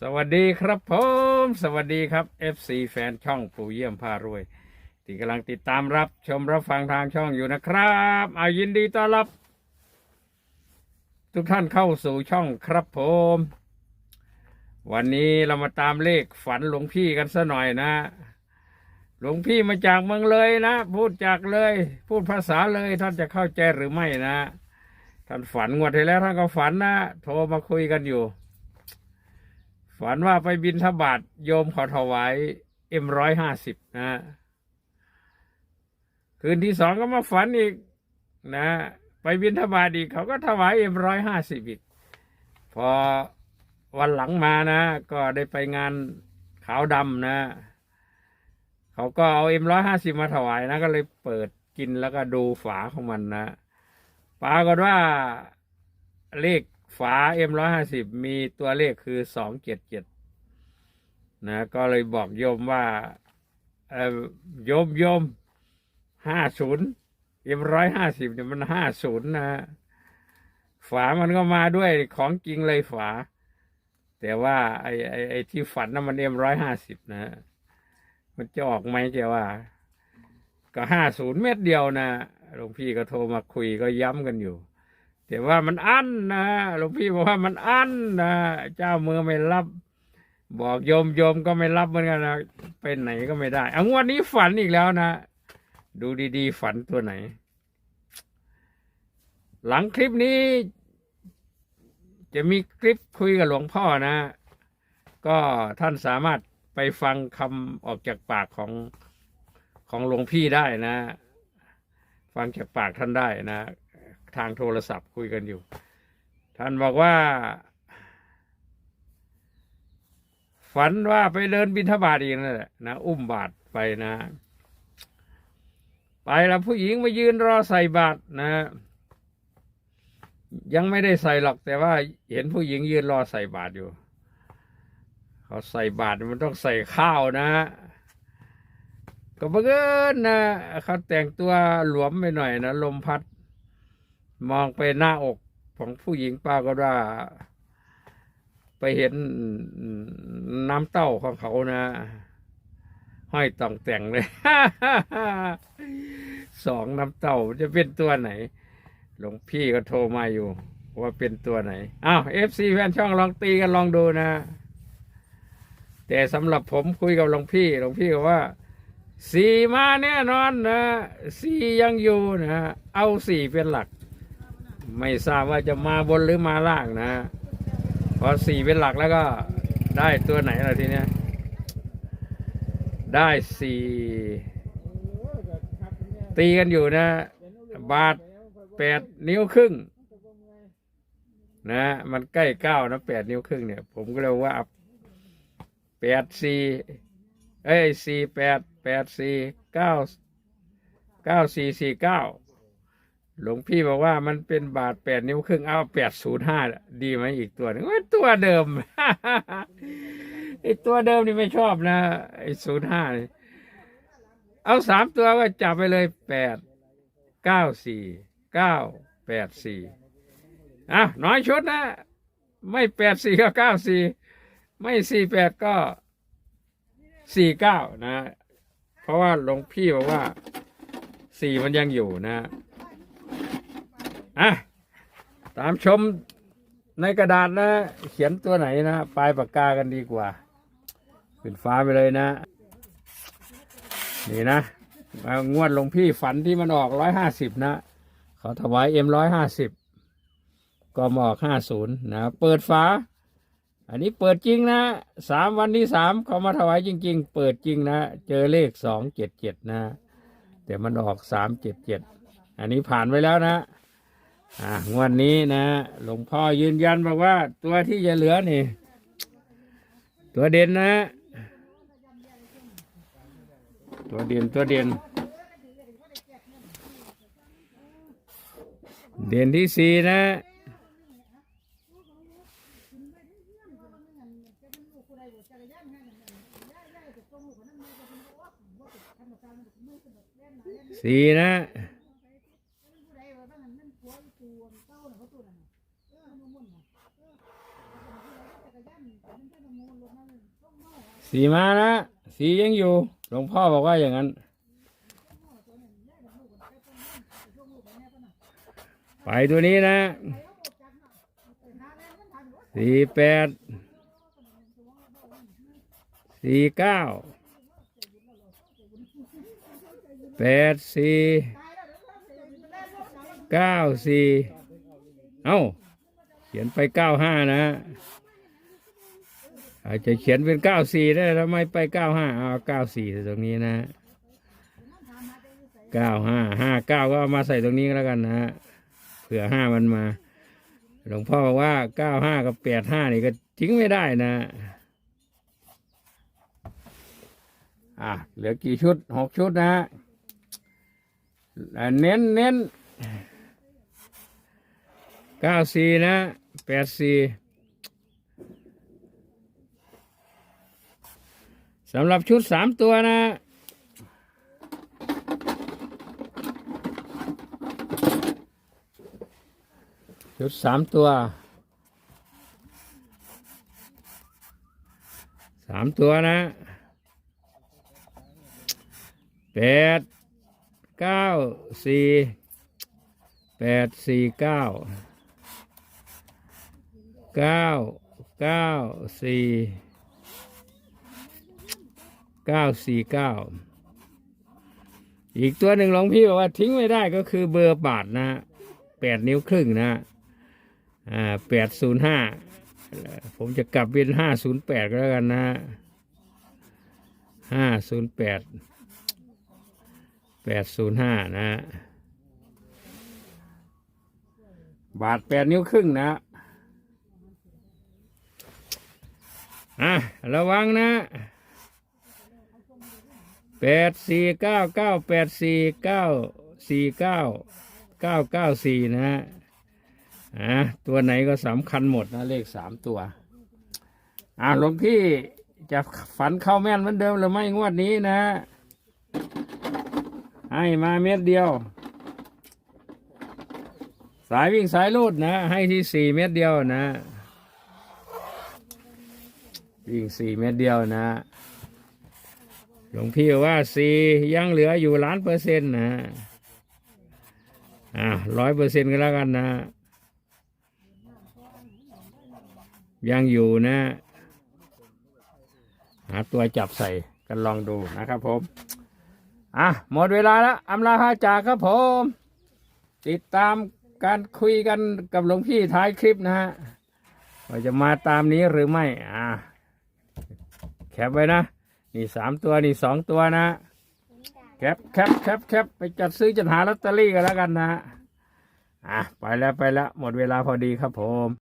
สวัสดีครับผม สวัสดีครับ FC แฟนช่องปู่เยี่ยมพารวย ที่กำลังติดตามรับชมรับฟังทางช่องอยู่นะครับ เอายินดีต้อนรับ ทุกท่านเข้าสู่ช่องครับผม วันนี้เรามาตามเลขฝันหลวงพี่กันซะหน่อยนะ หลวงพี่มาจากเมืองเลยนะ พูดจากเลย พูดภาษาเลยท่านจะเข้าใจหรือไม่นะ ท่านฝันงวดที่แล้วท่านก็ฝันนะ โทรมาคุยกันอยู่ ฝันว่าไปบินทบาทโยมขอถวายเอ็มร้อยห้าสิบนะคืนที่สองก็มาฝันอีกนะ ไปบินทบาทอีกเขาก็ถวายเอ็มร้อยห้าสิบอีก พอวันหลังมานะ ก็ได้ไปงานขาวดำนะ เขาก็เอาเอ็มร้อยห้าสิบมาถวายนะ ก็เลยเปิดกินแล้วก็ดูฝาของมันนะปรากฏว่าเลข ฝาเอ็มร้อยห้าสิบมีตัวเลขคือสองเจ็ดเจ็ดนะก็เลยบอกโยมว่าเออโยมโยมห้าศูนย์เอ็มร้อยห้าสิบเนี่ยมันห้าศูนย์นะฝามันก็มาด้วยของจริงเลยฝา แต่ว่าไอ้ไอ้ไอ้ที่ฝันน่ะมันเอ็มร้อยห้าสิบนะมันจะออกไหมแกว่า ก็ห้าศูนย์เม็ดเดียวนะหลวงพี่ก็โทรมาคุยก็ย้ำกันอยู่ แต่ว่ามันอั้นนะหลวงพี่บอกว่ามันอั้นนะเจ้ามือไม่รับ บอกโยมโยมก็ไม่รับเหมือนกันนะไปไหนก็ไม่ได้เอางวดนี้ฝันอีกแล้วนะ ดูดีๆ ฝันตัวไหน หลังคลิปนี้ จะมีคลิปคุยกับหลวงพ่อนะ ก็ท่านสามารถไปฟังคำออกจากปากของของหลวงพี่ได้นะ ฟังจากปากท่านได้นะ ทางโทรศัพท์คุยกันอยู่ ท่านบอกว่า ฝันว่าไปเดินบินทบาทอีกนั่นแหละนะอุ้มบาทไปนะ ไปแล้วผู้หญิงมายืนรอใส่บาตรนะ ยังไม่ได้ใส่หรอกแต่ว่าเห็นผู้หญิงยืนรอใส่บาตรอยู่ เขาใส่บาตรมันต้องใส่ข้าวนะก็บังเอิญนะเขาแต่งตัวหลวมไปหน่อยนะ ลมพัด มองไปหน้าอกของผู้หญิงป้าก็ว่า ไปเห็นน้ำเต้าของเขานะ ห้อยต่องแต่งเลย สองน้ำเต้าจะเป็นตัวไหน หลวงพี่ก็โทรมาอยู่ ว่าเป็นตัวไหน อ้าวเอฟซีแฟนช่องลองตีกันลองดูนะ แต่สำหรับผมคุยกับหลวงพี่หลวงพี่ก็ว่าสี่มาแน่นอนนะสี่ยังอยู่นะ เอาสี่เป็นหลัก ไม่ทราบว่าจะมาบนหรือมาล่างนะพอสี่เป็นหลักแล้วก็ได้ตัวไหนล่ะทีเนี้ย ได้สี่ตีกันอยู่นะ บาทแปดนิ้วครึ่ง นะ มันใกล้เก้านะแปดนิ้วครึ่งเนี่ย ผมก็เลยว่าแปดสี่เอ้ยสี่แปดแปดสี่เก้าเก้าสี่สี่เก้า หลวงพี่บอกว่ามันเป็นบาทแปดนิ้วครึ่งเอาแปดศูนย์ห้าดีไหมอีกตัวหนึงโอ้ตัวเดิม ไอ้ตัวเดิมนี่ไม่ชอบนะไอ้ศูนย์ห้าเอาสามตัวก็จับไปเลยแปดเก้าสี่เก้าแปดสี่อะน้อยชุดนะ ไม่แปดสี่ก็เก้าสี่ไม่สี่แปดก็สี่เก้านะ เพราะว่าหลวงพี่บอกว่าสี่มันยังอยู่นะ อะ ตามชมในกระดาษนะ เขียนตัวไหนนะ ปลายปากกากันดีกว่า ขึ้นฟ้าไปเลยนะ นี่นะงวดหลวงพี่ฝันที่มันออกร้อยห้าสิบนะ เขาถวายเอ็มร้อยห้าสิบก็มออกห้าศูนย์นะ เปิดฝาอันนี้เปิดจริงนะสามวันที่สามเขามาถวายจริง ๆ เปิดจริงนะ เจอเลขสองเจ็ดเจ็ดนะ แต่มันออกสามเจ็ดเจ็ดอันนี้ผ่านไปแล้วนะ อ่างวดนี้นะหลวงพ่อยืนยันบอกว่า ตัวที่จะเหลือนี่ ตัวเด่นนะ ตัวเด่นตัวเด่น เด่นที่สี่นะสี่นะ สีมานะสียังอยู่ หลวงพ่อบอกว่าอย่างนั้น ไปตัวนี้นะสี่แปดสี่เก้าแปดสี่เก้าสี่เอ้า เขียนไปเก้าห้านะ อาจจะเขียนเป็นเก้าสี่ได้ทำไมไปเก้าห้าเอาเก้าสี่ตรงนี้นะเก้าห้าห้าเก้าก็เอามาใส่ตรงนี้แล้วกันนะเผื่อห้ามันมา หลวงพ่อบอกว่าเก้าห้ากับแปดห้านี่ก็ทิ้งไม่ได้นะ อะเหลือกี่ชุดหกชุดนะเน้นเน้นเก้าสี่นะแปดสี่ สำหรับชุดสามตัวนะ ชุดสามตัวสามตัวนะแปดเก้าสี่แปดสี่เก้าเก้าเก้าสี่ เก้าสี่เก้าอีกตัวหนึ่งหลวงพี่บอกว่าทิ้งไม่ได้ก็คือเบอร์บาทนะแปดนิ้วครึ่งนะอ่าแปดศูนย์ห้าผมจะกลับเป็นห้าศูนย์แปดก็แล้วกันนะห้าศูนย์แปดแปดศูนย์ห้านะ บาทแปดนิ้วครึ่งนะอะระวังนะ แปดสี่เก้าเก้าแปดสี่เก้าสี่เก้าเก้าเก้าสี่นะอะตัวไหนก็สำคัญหมดนะเลขสามตัว อ่าหลวงพี่จะฝันเข้าแม่นเหมือนเดิมหรือไม่งวดนี้นะให้มาเม็ดเดียว สายวิ่งสายลูดนะ ให้ที่สี่เม็ดเดียวนะ วิ่งสี่เม็ดเดียวนะ หลวงพี่ว่าสี่ยังเหลืออยู่ล้านเปอร์เซ็นต์นะอ่าร้อยเปอร์เซ็นต์ก็แล้วกันนะ ยังอยู่นะ หาตัวจับใส่กันลองดูนะครับผม อะ หมดเวลาแล้วอำลาพาจากครับผม ติดตามการคุยกันกับหลวงพี่ท้ายคลิปนะฮะว่าจะมาตามนี้หรือไม่ อ่า แคปไว้นะ นี่สามตัวนี่สองตัวนะแคปแคปแคปแคปไปจัดซื้อจัดหาลอตเตอรี่กันแล้วกันนะอะไปแล้วไปแล้วหมดเวลาพอดีครับผม